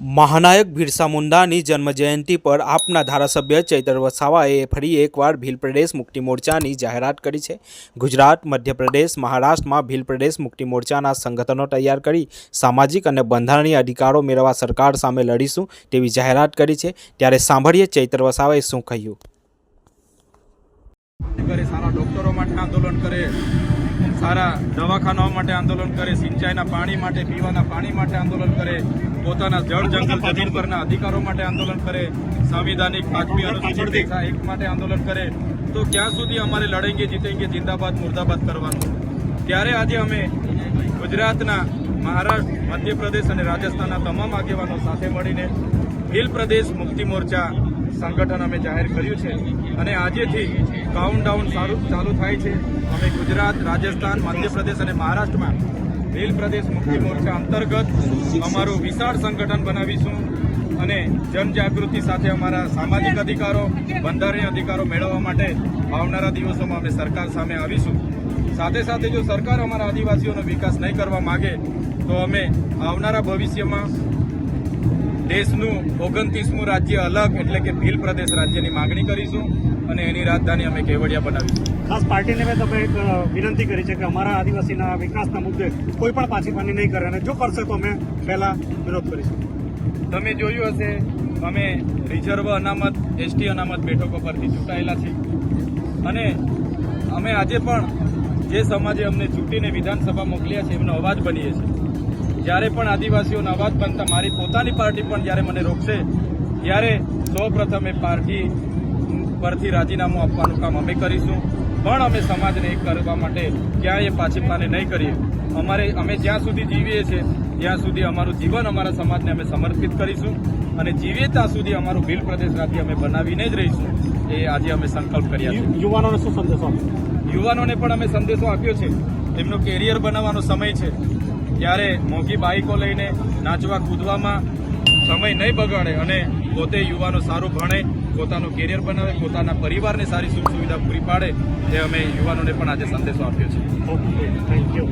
મહાનાયક બિરસા મુંડાની જન્મજયંતિ પર આપના ધારાસભ્ય ચૈતર વસાવાએ ફરી એકવાર ભીલ પ્રદેશ મુક્તિ મોરચાની જાહેરાત કરી છે. ગુજરાત, મધ્યપ્રદેશ, મહારાષ્ટ્રમાં ભીલ પ્રદેશ મુક્તિ મોરચાના સંગઠનો તૈયાર કરી સામાજિક અને બંધારણીય અધિકારો મેળવવા સરકાર સામે લડીશું તેવી જાહેરાત કરી છે. ત્યારે સાંભળીએ ચૈતર વસાવાએ શું કહ્યું. સારા દવાખાનાઓ માટે આંદોલન કરે સિંચાઈના પાણી માટે પીવાના પાણી માટે આંદોલન કરે પોતાના જળ જંગલ જમીન પરના અધિકારો માટે આંદોલન કરે સંવિધાનિક પાંચમી અનુસૂચિત એક માટે આંદોલન કરે. તો ક્યાં સુધી અમારે લડેંગે જીતેંગે જિંદાબાદ મુર્દાબાદ કરવાનું? ત્યારે આજે અમે ગુજરાતના મહારાષ્ટ્ર મધ્યપ્રદેશ અને રાજસ્થાનના તમામ આગેવાનો સાથે મળીને ભીલ પ્રદેશ મુક્તિ મોરચા સંગઠન અમે જાહેર કર્યું છે અને આજેથી કાઉન્ટડાઉન સારું ચાલુ થાય છે. અમે ગુજરાત, રાજસ્થાન, મધ્યપ્રદેશ અને મહારાષ્ટ્રમાં ભીલ પ્રદેશ મુક્તિ મોરચા અંતર્ગત અમારું વિશાળ સંગઠન બનાવીશું અને જનજાગૃતિ સાથે અમારા સામાજિક અધિકારો, બંધારણીય અધિકારો મેળવવા માટે આવનારા દિવસોમાં અમે સરકાર સામે આવીશું. સાથે સાથે જો સરકાર અમારા આદિવાસીઓનો વિકાસ નહીં કરવા માગે, તો અમે આવનારા ભવિષ્યમાં દેશનું ઓગણત્રીસમું રાજ્ય અલગ એટલે કે ભીલ પ્રદેશ રાજ્યની માગણી કરીશું અને એની રાજધાની અમે કેવડિયા બનાવીશું. ખાસ પાર્ટીને મેં તમે એક વિનંતી કરી છે કે અમારા આદિવાસીના વિકાસના મુદ્દે કોઈ પણ પાછીપાની નહીં કરે અને જો કરશે તો અમે પહેલા વિરોધ કરીશું. તમે જોયું હશે અમે રિઝર્વ અનામત એસટી અનામત બેઠકો પરથી ચૂંટાયેલા છીએ. અને અમે આજે પણ જે સમાજે અમને ચૂંટીને વિધાનસભા મોકલ્યા છે એમનો અવાજ બનીએ છીએ. જ્યારે પણ આદિવાસીઓ અવાજ બનતા મારી પોતાની પાર્ટી પણ જ્યારે મને રોકશે ત્યારે સૌ પ્રથમ એ પાર્ટી પરથી રાજીનામું આપવાનું કામ અમે કરીશું. પણ અમે સમાજને એક કરવા માટે ક્યાંય પાછીપાને નહીં કરીએ. અમારે અમે જ્યાં સુધી જીવીએ છીએ ત્યાં સુધી અમારું જીવન અમારા સમાજને અમે સમર્પિત કરીશું અને જીવીએ ત્યાં સુધી અમારું ભીલ પ્રદેશ રાજ્ય અમે બનાવીને જ રહીશું. એ આજે અમે સંકલ્પ કર્યા યુવાનોને શું સંદેશો યુવાનોને પણ અમે સંદેશો આપ્યો છે. એમનો કેરિયર બનાવવાનો સમય છે. ત્યારે મોંઘી બાઇકો લઈને નાચવા કૂદવામાં સમય નહીં બગાડે અને પોતે યુવાનો સારું ભણે, પોતાનું કેરિયર બનાવે, પોતાના પરિવારને સારી સુખ સુવિધા પૂરી પાડે, એ અમે યુવાનોને પણ આજે સંદેશો આપ્યો છે. Okay thank you